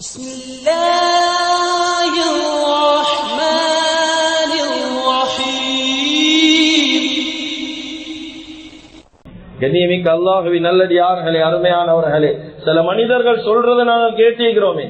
بسم الله الرحمن الرحيم கண்ணியமிக்க அல்லாஹுவின் நல்லடியார்களே அருமையானவர்களே சில மனிதர்கள் சொல்றதை நாங்கள் கேட்டிருக்கிறோமே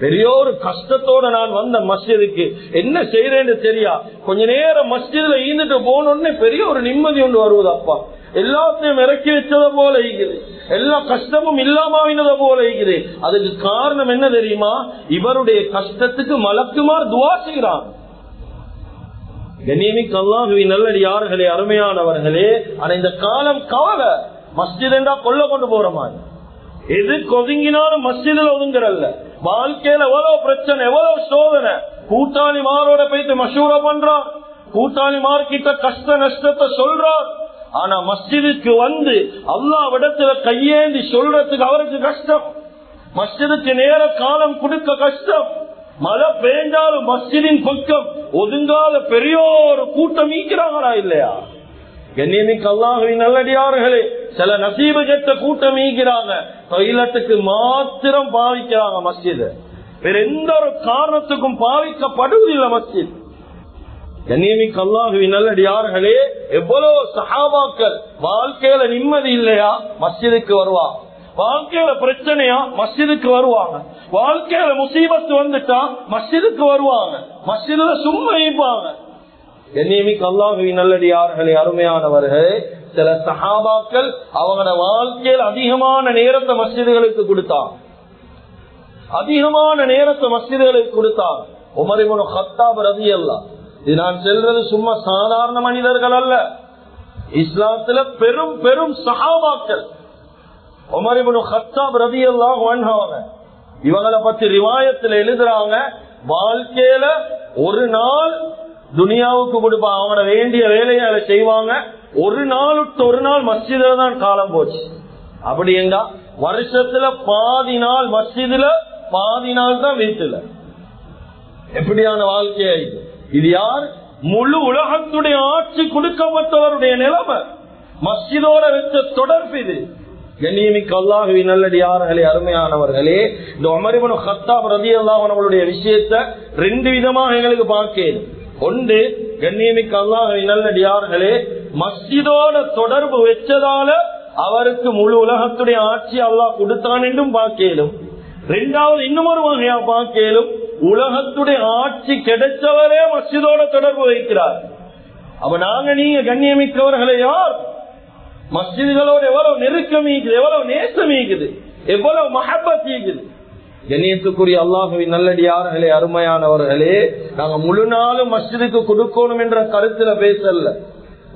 பெரிய ஒரு கஷ்டத்தோட நான் வந்த மஸ்ஜிதுக்கு என்ன செய்யறேன்னு தெரியா கொஞ்ச நேரம் மஸ்ஜிதுல ஈந்துட்டு போனோடனே பெரிய ஒரு நிம்மதி ஒன்று வருவது அப்பா எல்லாத்தையும் இறக்கி வச்சத போல இருக்குது எல்லா கஷ்டமும் இல்லாம போல இருக்குது. அதுக்கு காரணம் என்ன தெரியுமா? இவருடைய கஷ்டத்துக்கு மலக்குமார் துவா செய்கிறான் கண்ணியமிக்கு அல்லாஹுவி நல்லடியார்களே அருமையானவர்களே ஆனா இந்த காலம் கவலை. மஸ்ஜித் என்றா கொல்ல கொண்டு போற மாதிரி. எது கொதுங்கினாலும் மஸ்ஜிதில் ஒதுங்குறல்ல. வாழ்க்கையில எவ்வளவு பிரச்சனை எவ்வளவு சோதனை. கூட்டாளி மாரோட போயிட்டு மஷூரா பண்றான். கூட்டாளி மார்கிட்ட கஷ்ட நஷ்டத்தை சொல்றான். ஆனா மஸ்ஜிதுக்கு வந்து அல்லாவிடத்துல கையேந்தி சொல்றதுக்கு அவருக்கு கஷ்டம். மஸ்ஜிதுக்கு நேர காலம் கொடுக்க கஷ்டம். மழை பெய்ஞ்சாலும் மஸ்ஜிதின் பக்கம் ஒதுங்காத பெரியோர் கூட்டம் ஈக்கிறாங்களா இல்லையா? கண்ணியமிக்கு அல்லாஹுவின் நல்லடியார்களே சில நசீபு கெட்ட கூட்டம் ஈக்கிறாங்க தொழிலத்துக்கு மாத்திரம் பாவிக்கிறாங்க மஸ்ஜித். வேற எந்த ஒரு காரணத்துக்கும் பாவிக்கப்படுவதில்லை மஸ்ஜித். கண்ணியமிக்கு அல்லாஹுவின் நல்லடியார்களே எவ்வளவு சஹாபாக்கள் வாழ்க்கையில நிம்மதி இல்லையா? மஸ்ஜிதுக்கு வருவாங்க. வாழ்க்கையில பிரச்சனையா? மஸ்ஜிதுக்கு வருவாங்க. வாழ்க்கையில முசீபத்து வந்துட்டா? மஸ்ஜிதுக்கு வருவாங்க. மஸ்ஜிதுல சும்மா இருப்பாங்க. கண்ணியமிக்கு அல்லாஹுவின் நல்லடியார்களே அருமையானவர்கள் சில சஹாபாக்கள் அவங்களோட வாழ்க்கையில் அதிகமான நேரத்தை மஸ்ஜிதுகளுக்கு கொடுத்தாங்க. அதிகமான நேரத்தை மஸ்ஜிதுகளுக்கு கொடுத்தாங்க. உமரிமனு ஹத்தாப் ரதி எல்லாம் இது நான் செல்றது சும்மா சாதாரண மனிதர்கள் அல்ல. இஸ்லாத்துல பெரும் பெரும் சகாபாக்கள் இவங்களை பத்தி ரிவாயத்துல எழுதுறாங்க. வாழ்க்கையில ஒரு நாள் துனியாவுக்கு கொடுப்பா. அவனை வேண்டிய வேலையை செய்வாங்க. ஒரு நாள் ஒரு நாள் மஸ்ஜிதுல தான் காலம் போச்சு. அப்படி எங்க? வருஷத்துல பாதி நாள் மஸ்ஜிதுல பாதி நாள் தான் வீட்டுல. எப்படியான வாழ்க்கையா இது யார்? முழு உலகத்துடைய ஆட்சி கொடுக்கப்பட்டவருடைய நிலைமை. மஸ்ஜிதோட வச்ச தொடர்பு இது. கண்ணியமிக்க அல்லாஹுவி நல்லடியார்களே அருமையானவர்களே இந்த அமரிபனு ஹத்தாப் ரதி அல்லாஹனுடைய விஷயத்த ரெண்டு விதமாக எங்களுக்கு பார்க்கணும் ஒன்று கண்ணியமிக்க அல்லாஹுவி நல்லடியார்களே மஸ்ஜிதோட தொடர்பு வச்சதால அவருக்கு முழு உலகத்துடைய ஆட்சி அல்லாஹ் கொடுத்தான் என்றும் பார்க்கலும். ரெண்டாவது இன்னும் ஒரு வகையா பார்க்கலும் உலகத்துடைய ஆட்சி கிடைச்சவரே மஸ்ஜிதோட தொடர்பு வைக்கிறார். அப்ப நாங்க நீங்க கண்ணியமிக்கவர்களை யார்? மசிதிகளோடு எவ்வளவு நெருக்கம் ஈக்குது எவ்வளவு நேசம் ஈக்குது எவ்வளவு மஹபத் ஈக்குது கண்ணியத்துக்குரிய அல்லாஹுவின் நல்லடியார்களே அருமையானவர்களே நாங்க முழு நாளும் மஸ்ஜிதுக்கு கொடுக்கணும் என்ற கருத்துல பேசல.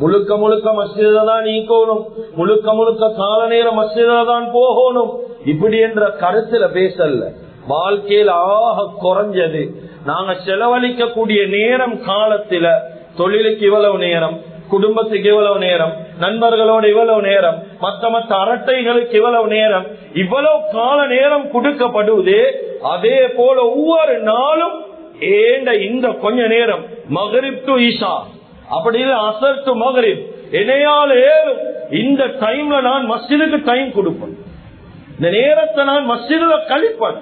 முழுக்க முழுக்க மஸ்ஜித தான் நீக்கணும் முழுக்க முழுக்க கால நேரம் மஸ்ஜித தான் போகணும் இப்படி என்ற கருத்துல பேசல. வாழ்க்கையில் ஆக குறைஞ்சது. நாங்க செலவழிக்கக்கூடிய நேரம் காலத்துல தொழிலுக்கு இவ்வளவு நேரம் குடும்பத்துக்கு இவ்வளவு நேரம் நண்பர்களோட இவ்வளவு நேரம் மத்த மத்த அரட்டைகளுக்கு இவ்வளவு நேரம் இவ்வளவு கால நேரம் கொடுக்கப்படுவது அதே போல ஒவ்வொரு நாளும் ஏண்ட இந்த கொஞ்ச நேரம் மகரிப் டு ஈஷா அப்படி இல்லை அசர் டு மகரிப். என்னையால் ஏறும் இந்த டைம்ல நான் மஸ்ஜிதுக்கு டைம் கொடுப்பேன். இந்த நேரத்தை நான் மஸ்ஜிதுல கழிப்பேன்.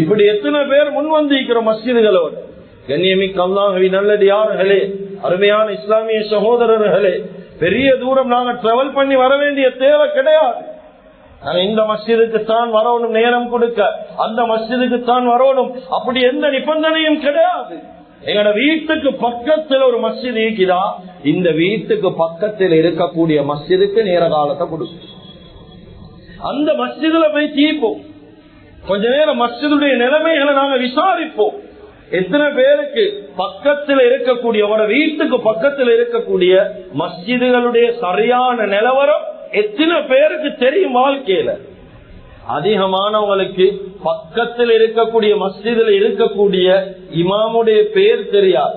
இப்படி எத்தனை பேர் முன் வந்திருக்கிறோம் மஸ்ஜிதுகளோடு? கண்ணியமிக்க அல்லாஹவி நல்லடியார்களே அருமையான இஸ்லாமிய சகோதரர்களே பெரிய தூரம் நாங்கள் டிராவல் பண்ணி வர வேண்டிய தேவை கிடையாது. இந்த மஸ்ஜிதுக்கு தான் வரணும் நேரம் கொடுக்க. அந்த மஸ்ஜிதுக்கு தான் வரணும். அப்படி எந்த நிபந்தனையும் கிடையாது. எங்கட வீட்டுக்கு பக்கத்தில் ஒரு மஸ்ஜித் இருக்குதா? இந்த வீட்டுக்கு பக்கத்தில் இருக்கக்கூடிய மஸ்ஜிதுக்கு நேர காலத்தை கொடுக்கும் அந்த மஸ்ஜிதுல போய் தீப்போம் கொஞ்ச நேரம் மஸ்ஜிதுடைய நிலைமைகளை நாங்க விசாரிப்போம். எத்தனை பேருக்கு பக்கத்தில் இருக்கக்கூடிய உங்களோட வீட்டுக்கு பக்கத்தில் இருக்கக்கூடிய மஸ்ஜிதுகளுடைய சரியான நிலவரம் எத்தனை பேருக்கு தெரியும் வாழ்க்கையில? அதிகமானவங்களுக்கு பக்கத்தில் இருக்கக்கூடிய மஸ்ஜிதில் இருக்கக்கூடிய இமாமுடைய பேர் தெரியாது.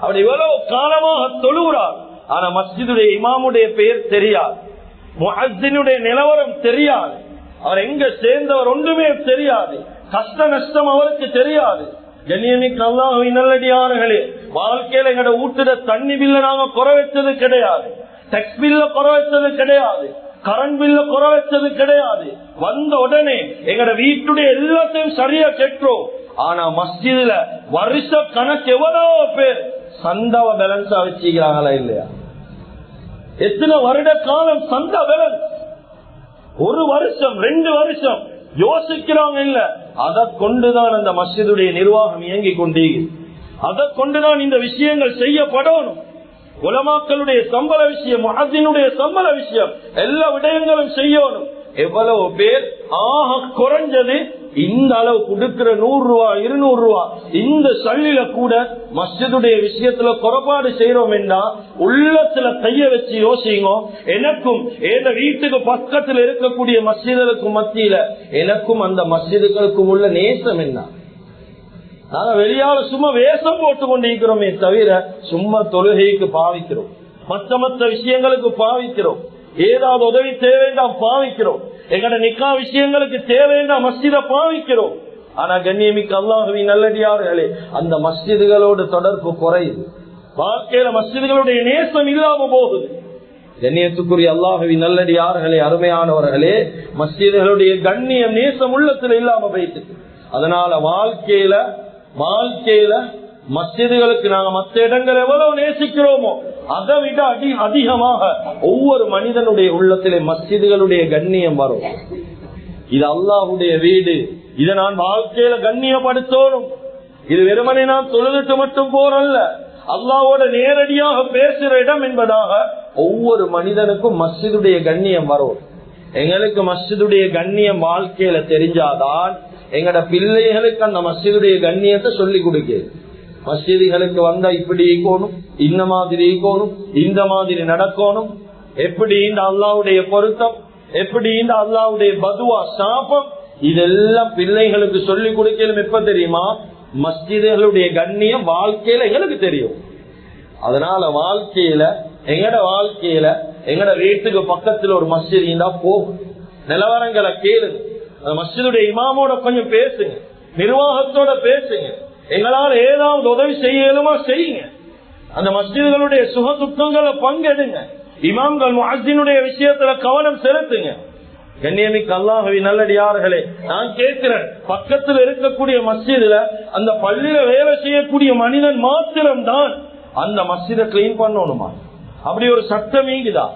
அவர் இவ்வளவு காலமாக தொழுகிறார் ஆனா மஸ்ஜிதுடைய இமாமுடைய பெயர் தெரியாது. முஹினுடைய நிலவரம் தெரியாது. அவர் எங்க சேர்ந்தவர் ஒன்றுமே தெரியாது. கஷ்ட நஷ்டம் அவருக்கு தெரியாது. கண்ணியமிக்கு நல்லடியார்களே வாழ்க்கையில எங்கட ஊட்டுற தண்ணி பில்ல நாங்க குறை வச்சது கிடையாது. டெக்ஸ் பில்ல குறை வச்சது கிடையாது. கரண்ட் பில்ல குறை வச்சது கிடையாது. வந்த உடனே எங்கட வீட்டுடைய எல்லாத்தையும் சரியா கெட்டுறோம் ஆனா மஸ்ஜிதுல வருஷ கணக்கு எவ்வளவு பேர் சந்தவ பேலன்ஸா வச்சுக்கிறாங்களா இல்லையா? எத்தனை வருட காலம் சந்தா பேலன்ஸ் ஒரு வருஷம் ரெண்டு வருஷம் யோசிக்கிறவங்க இல்ல. அதை கொண்டுதான் அந்த மஸ்ஜிதுடைய நிர்வாகம் இயங்கி கொண்டே அதை கொண்டுதான் இந்த விஷயங்கள் செய்யப்படணும். உலமாக்களுடைய சம்பள விஷயம் மகசினுடைய சம்பள விஷயம் எல்லா விடயங்களும் செய்யணும். எவ்வளவு பேர் ஆக குறைஞ்சது இந்த அளவு கொடுக்கிற நூறு ரூபா இருநூறு ரூபா. இந்த சல்லில கூட மஸ்ஜிதுடைய விஷயத்துல குறைபாடு செய்யறோம் என்றா உள்ளத்துல கைய வச்சு யோசிங்க. எனக்கும் எந்த வீட்டுக்கு பக்கத்துல இருக்கக்கூடிய மஸ்ஜிதுகளுக்கும் மத்தியில எனக்கும் அந்த மஸ்ஜிதுகளுக்கும் உள்ள நேசம் என்ன? நாங்க வெளியால சும்மா வேஷம் போட்டு கொண்டிருக்கிறோமே தவிர சும்மா தொழுகைக்கு பாவிக்கிறோம். மற்ற மற்ற விஷயங்களுக்கு பாவிக்கிறோம். ஏதாவது உதவி தேவைன்னா பாவிக்கிறோம் எங்கட நிக்கா விஷயங்களுக்கு தேவைன்னா மஸ்ஜித பாவிக்கிறோம் ஆனா கண்ணியமிக்கு அல்லாஹவி நல்லடியார்களே அந்த மஸ்ஜிதுகளோடு தொடர்பு குறையுது வாழ்க்கையில மஸ்ஜிதுகளுடைய நேசம் இல்லாம போகுது கண்ணியத்துக்குரிய அல்லாஹவி நல்லடியார்களே அருமையானவர்களே மஸ்ஜிதுகளுடைய கண்ணியம் நேசம் உள்ளத்துல இல்லாம போயிட்டு அதனால வாழ்க்கையில வாழ்க்கையில மஸ்ஜிதுகளுக்கு நாங்க மற்ற இடங்கள் எவ்வளவு நேசிக்கிறோமோ அதை விட அடி அதிகமாக ஒவ்வொரு மனிதனுடைய உள்ளத்திலே மஸ்ஜிதுகளுடைய கண்ணியம் வரும். இது அல்லாஹுடைய வீடு. இதை நான் வாழ்க்கையில கண்ணியப்படுத்தோனும் இது வெறுமனை நான் தொழுதுட்டு மட்டும் போறல்ல. அல்லாவோட நேரடியாக பேசுற இடம் என்பதாக ஒவ்வொரு மனிதனுக்கும் மஸ்ஜிதுடைய கண்ணியம் வரும். எங்களுக்கு மஸ்ஜிதுடைய கண்ணியம் வாழ்க்கையில தெரிஞ்சாதான் எங்கட பிள்ளைகளுக்கு அந்த மஸ்ஜிதுடைய கண்ணியத்தை சொல்லி கொடுக்கிறது மசிதிகளுக்கு வந்தா இப்படி ஈக்கணும் இந்த மாதிரி ஈக்கணும் இந்த மாதிரி நடக்கணும். எப்படி இந்த அல்லாவுடைய பொருத்தம் எப்படி இந்த அல்லாவுடைய பதுவா சாபம்? இதெல்லாம் பிள்ளைகளுக்கு சொல்லி கொடுக்கலும் எப்ப தெரியுமா? மஸ்ஜிதுகளுடைய கண்ணியம் வாழ்க்கையில எங்களுக்கு தெரியும். அதனால வாழ்க்கையில எங்கட வாழ்க்கையில எங்கட வீட்டுக்கு பக்கத்துல ஒரு மஸ்ஜித் இருந்தா போகும். நிலவரங்களை கேளுங்க. அந்த மஸ்ஜிதுடைய இமாமோட கொஞ்சம் பேசுங்க. நிர்வாகத்தோட பேசுங்க. எங்களால் ஏதாவது உதவி செய்யலுமா செய்யுங்க. அந்த மஸ்ஜிதுகளுடைய சுக துக்கங்களை பங்கெடுங்க. இமாம்கள் முஹினுடைய விஷயத்துல கவனம் செலுத்துங்க. கண்ணியமிக்கு அல்லாஹவி நல்லடியார்களே நான் கேட்கிறேன் பக்கத்தில் இருக்கக்கூடிய மஸ்ஜிதுல அந்த பள்ளியில வேலை செய்யக்கூடிய மனிதன் மாத்திரம் தான் அந்த மஸ்ஜிதை கிளீன் பண்ணணுமா? அப்படி ஒரு சட்டம் இங்குதா?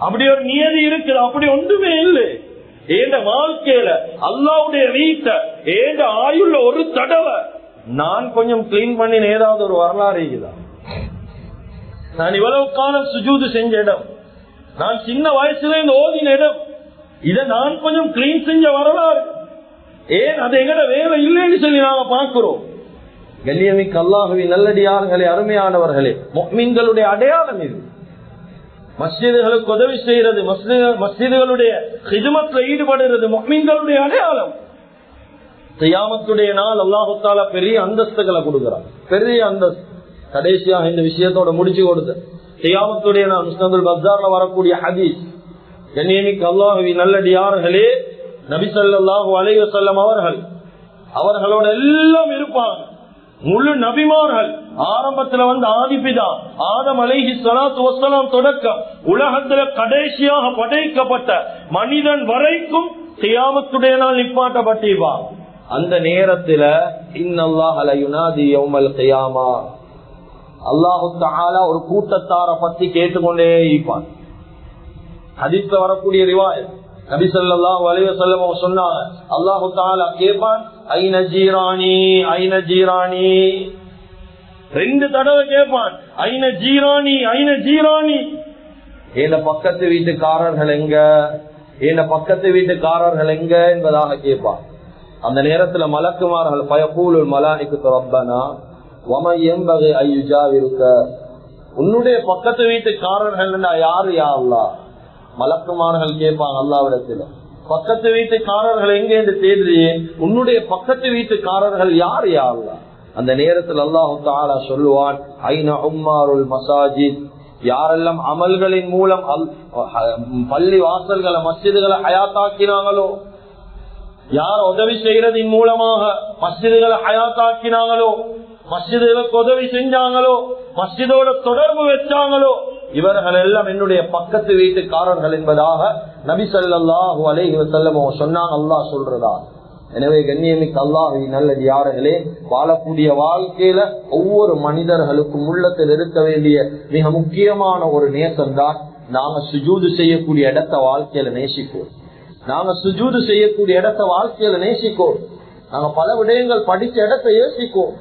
அப்படி ஒரு நியதி இருக்குது அப்படி ஒன்றுமே இல்லை. ஏண்ட வாழ்க்கையில அல்லாவுடைய வீட்டை ஏண்ட ஆயுள்ள ஒரு தடவை நான் கொஞ்சம் கிளீன் பண்ணின ஏதாவது ஒரு வரலாறு இருக்குதா? நான் இவ்வளவு காலம் சுஜூது செஞ்ச இடம். நான் சின்ன வயசுல இருந்து ஓதின இடம். இத நான் கொஞ்சம் கிளீன் செஞ்ச வரலாறு. ஏன் அது எங்கட வேலை இல்லைன்னு சொல்லி நாம பார்க்கிறோம். கண்ணியமிக்க அல்லாஹுவி நல்லடியார்களே அருமையானவர்களே மீன்களுடைய அடையாளம் இது. மஸ்ஜிதுகளுக்கு உதவி செய்யறது மஸ்ஜிதுகளுடைய ஹிதுமத்துல ஈடுபடுறது மீன்களுடைய அடையாளம். செய்யாமத்துடைய நாள் அல்லாஹால பெரிய அந்தஸ்துகளை கொடுக்கிறான். பெரிய அந்தஸ்து. கடைசியாக இந்த விஷயத்தோட முடிச்சு கொடுத்த செய்யாமத்துடைய நாள் முஸ்னதுல் பஸ்தார்ல வரக்கூடிய ஹதீஸ். கண்ணியமிக்கு அல்லாஹுவி நல்லடியார்களே நபிசல்லாஹு அலைய செல்லம் அவர்கள் அவர்களோட எல்லாம் இருப்பாங்க. முழு நபிமார்கள். ஆரம்பத்துல வந்து ஆதிபிதா ஆதம் அலைஹி சலாத்து வசலாம் தொடக்கம் உலகத்துல கடைசியாக படைக்கப்பட்ட மனிதன் வரைக்கும் செய்யாமத்துடைய நாள் நிப்பாட்டப்பட்டிருப்பா அந்த நேரத்துல இன்னல்லாஹ் யுனாதி யௌமல் கியாமா. அல்லாஹு தஆலா ஒரு கூட்டத்தார பத்தி கேட்டுக்கொண்டே இருப்பான். ஹதீஸ்ல வரக்கூடிய ரிவாயத் நபி ஸல்லல்லாஹு அலைஹி வஸல்லம் சொன்னாங்க. அல்லாஹ் தஆலா கேட்பான் ஐன ஜீராணி ஐன ஜீராணி ரெண்டு தடவை கேட்பான் ஐன ஜீராணி ஐன ஜீராணி ஏன பக்கத்து வீட்டுக்காரர்கள் எங்க? ஏன பக்கத்து வீட்டுக்காரர்கள் எங்க? என்பதாக கேட்பான் அந்த நேரத்துல மலக்குமார்கள் பயபூலுள் மலானிக்கு ரப்பனா வம எம்பகை ஐயுஜாவிருக்க உன்னுடைய பக்கத்து வீட்டுக்காரர்கள் யாரு? யா மலக்குமார்கள் கேட்பாங்க அல்லாவிடத்துல. பக்கத்து வீட்டுக்காரர்கள் எங்க என்று தேடுறியே? உன்னுடைய பக்கத்து வீட்டுக்காரர்கள் யார்? யாருலா அந்த நேரத்தில் அல்லாஹு தாலா சொல்லுவான் ஐநா உம்மாருல் மசாஜித். யாரெல்லாம் அமல்களின் மூலம் பள்ளி வாசல்களை மசிதுகளை அயாத்தாக்கினாங்களோ யார் உதவி செய்யறதின் மூலமாக மஸ்ஜிதுகளை ஹயாத்தாக்கினாங்களோ மஸ்ஜிதுகளுக்கு உதவி செஞ்சாங்களோ மஸ்ஜிதோட தொடர்பு வச்சாங்களோ இவர்கள் எல்லாம் என்னுடைய பக்கத்து வீட்டுக்காரர்கள் என்பதாக நபி ஸல்லல்லாஹு அலைஹி வஸல்லம் சொன்னான் சொன்னாங்க அல்லாஹ் சொல்றதா. எனவே கண்ணியமிக்கு அல்லாஹி நல்லது யார்களே வாழக்கூடிய வாழ்க்கையில ஒவ்வொரு மனிதர்களுக்கும் உள்ளத்தில் இருக்க வேண்டிய மிக முக்கியமான ஒரு நேசம்தான் நாம சுஜூது செய்யக்கூடிய இடத்த வாழ்க்கையில நேசிப்போம். நாங்க சுஜூது செய்யக்கூடிய இடத்த வாழ்க்கையில நேசிக்கோம். நாங்க பல விடயங்கள் படிச்ச இடத்தை யோசிக்கோம்.